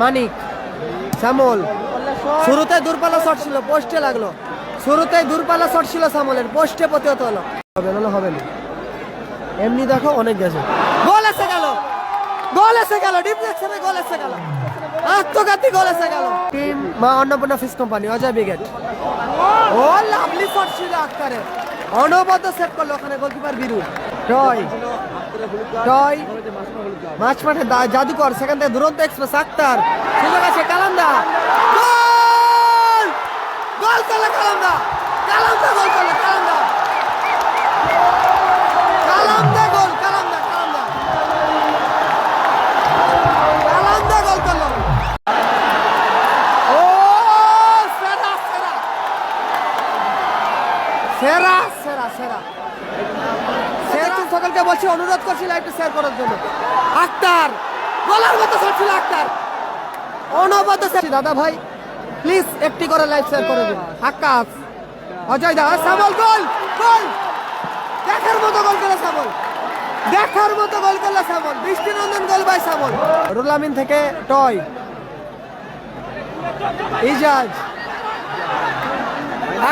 মানিক, শ্যামল। শুরুতে দূরপাল্লা শট ছিল পোস্টে লাগল। শুরুতেই দূরপাল্লা শট ছিল শ্যামলের পোস্টে প্রতিহত হলো। হবে না হবে না। এমনি দেখো অনেক গেছে। গোল এসে গেল। গোল এসে গেল। ডিফ্লেকশনে গোল এসে গেল। আত্মঘাতী গোল এসে গেল। টিম, মা Annapurna fish company, Ajay brigade. ও, লাভলি শট ছিল আক্তারের। অনবদ্য সেভ করল ওখানে গোলকিপার বিরু। মাছ জাদুকর, সেখান থেকে দুরন্ত এক্সপ্রেস আক্তার। সুযোগ আছে কালান্দা গোল! গোল করল কালান্দা কালান্দা গোল করল কালান্দা গোল ও, সেরা সেরা। সেরা সেরা সেরা। সকলকে বলছি, অনুরোধ করছি লাইভটা শেয়ার করার জন্য। আক্তার বলার মতো শট ছিল আক্তার। অনবদ্য দাদা ভাই প্লিজ একটি করে লাইভ শেয়ার করে দিন। আকাশ, অজয় দা সামল গোল গোল। দেখার মতো গোল করে সামল দেখার মতো গোল করল সামল বৃষ্টিনন্দন গোল বাই সামল রুলামিন থেকে টয়। ইজাজ।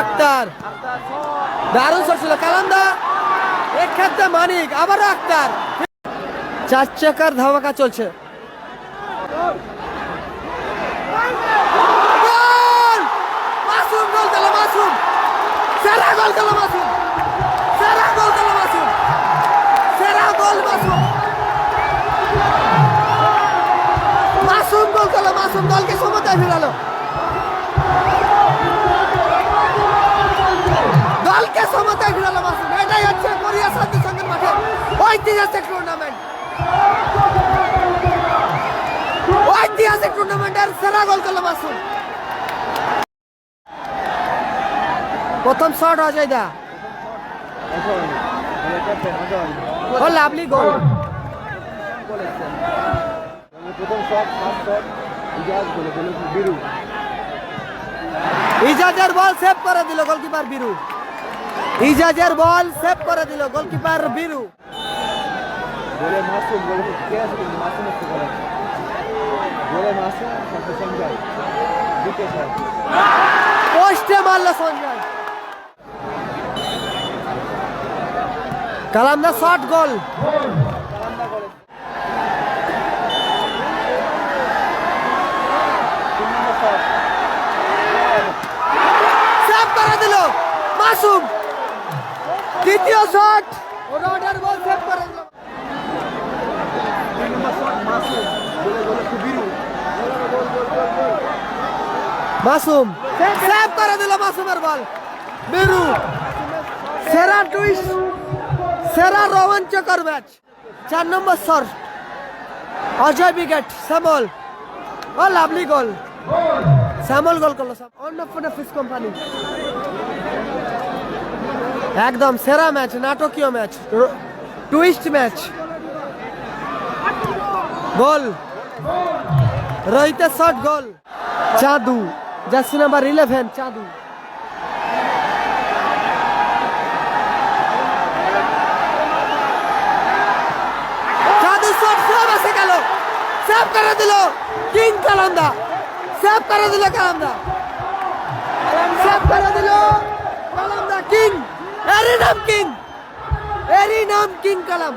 আক্তার। দারুণ সরছিল ছিল। কালান্দা মানিক আবারও আক্তার। চার চাকার ধামাকা চলছে। সেরা গোল মাসুম। সেরা গোল দিল দলকে সমতায় ফেরালো। দলকে সমতায় ফেরালো মাসুম। এটাই হচ্ছে কোরিয়া শান্তি সঙ্গের মাঠে। ঐতিহাসিক টুর্নামেন্ট ঐতিহাসিক টুর্নামেন্টের সেরা গোল করল মাসুম। প্রথম শট অজয় দা লাভলি গোল ইজাজের বল সেভ করে দিল গোলকিপার বিরু। ইজাজের বল সেভ করে দিল গোলকিপার বিরু। বলে মাসুম বলে কে আছে মাসুম একটু করে বলে মাসুম সাথে সঞ্জয়। শট পোস্টে মারলো সঞ্জয়। কালামদা shot goal. তিন নম্বর শট। সেভ করে দিল মাসুম। দ্বিতীয় শট। রডার বল সেভ করে মাসুম সেভ করে দিল মাসুমের বল। বিরু সেরা টুইস্ট, সেরা রোমাঞ্চকর ম্যাচ। চার নম্বর shot Ajay wicket Shyamal. Oh lovely goal Shyamal goal করল অন্নপূর্ণা ফিস কোম্পানি একদম সেরা ম্যাচ নাটকীয় match twist match. Goal. রোহিতের shot goal. Chandu jersey number eleven Chandu. Chandu shot save এসে গেল। সেভ করে দিল কিং কালান্দা। সেভ করে দিল কালান্দা সেভ করে দিল কালান্দা কিং এরই নাম কিং এরই নাম কিং কালাম